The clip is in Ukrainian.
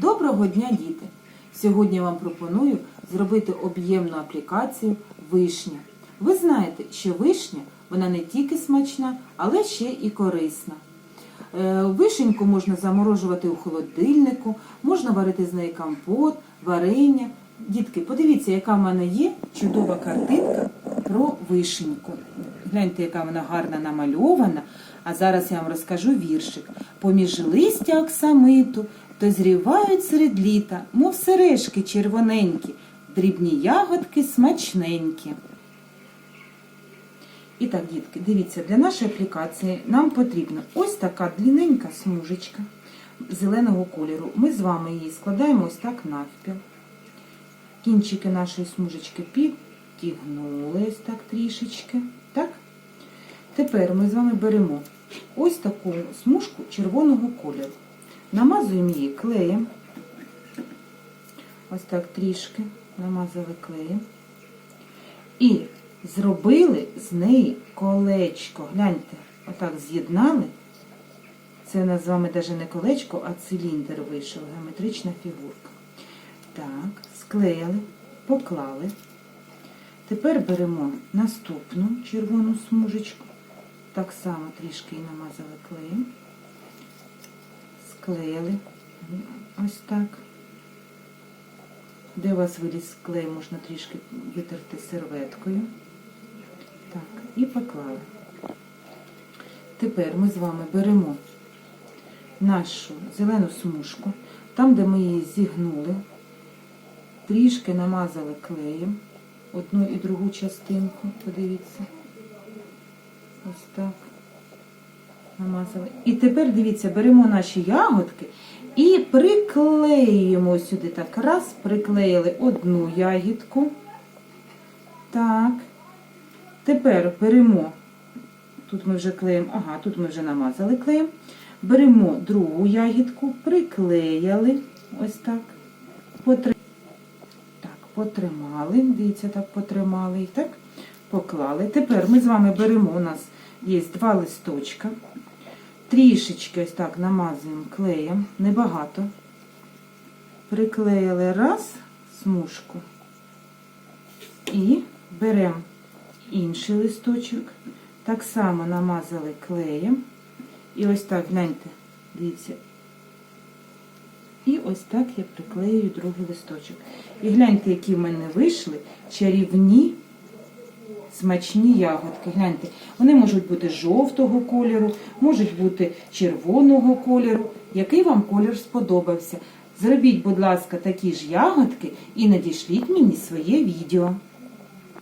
Доброго дня, діти! Сьогодні вам пропоную зробити об'ємну аплікацію вишня. Ви знаєте, що вишня вона не тільки смачна, але ще і корисна. Е, Вишеньку можна заморожувати у холодильнику, можна варити з неї компот, варення. Дітки, подивіться, яка в мене є чудова картинка про вишеньку. Гляньте, яка вона гарно намальована. А зараз я вам розкажу віршик. Поміж листя оксамиту дозрівають серед літа, мов сережки червоненькі, дрібні ягодки смачненькі. І так, дітки, дивіться, для нашої аплікації нам потрібна ось така длинненька смужечка зеленого кольору. Ми з вами її складаємо ось так навпіл. Кінчики нашої смужечки підтягнули ось так трішечки. Так? Тепер ми з вами беремо ось таку смужку червоного кольору. Намазуємо її клеєм. Ось так трішки намазали клеєм. І зробили з неї колечко. Гляньте, отак з'єднали. Це з вами навіть не колечко, а циліндр вийшов, геометрична фігурка. Так, склеїли, поклали. Тепер беремо наступну червону смужечку. Так само трішки і намазали клеєм. Склеїли. Ось так. Де у вас виліз клей, можна трішки витерти серветкою. Так, і поклали. Тепер ми з вами беремо нашу зелену смужку, там, де ми її зігнули, трішки намазали клеєм одну і другу частинку, подивіться. Ось так. Намазали. І тепер, дивіться, беремо наші ягодки і приклеюємо сюди так. Раз, приклеїли одну ягідку. Так. Тепер беремо, тут ми вже клеїмо, ага, тут ми вже намазали клеєм. Беремо другу ягідку, приклеїли, ось так. Потри... Так, потримали, дивіться, так потримали так, поклали. Тепер ми з вами беремо, у нас є два листочка. Трішечки ось так намазуємо клеєм, небагато. Приклеїли раз смужку і беремо інший листочок. Так само намазали клеєм. І ось так, гляньте, дивіться. І ось так я приклею другий листочок. І гляньте, які в мене вийшли чарівні смачні ягодки. Гляньте, вони можуть бути жовтого кольору, можуть бути червоного кольору. Який вам колір сподобався? Зробіть, будь ласка, такі ж ягодки і надішліть мені своє відео.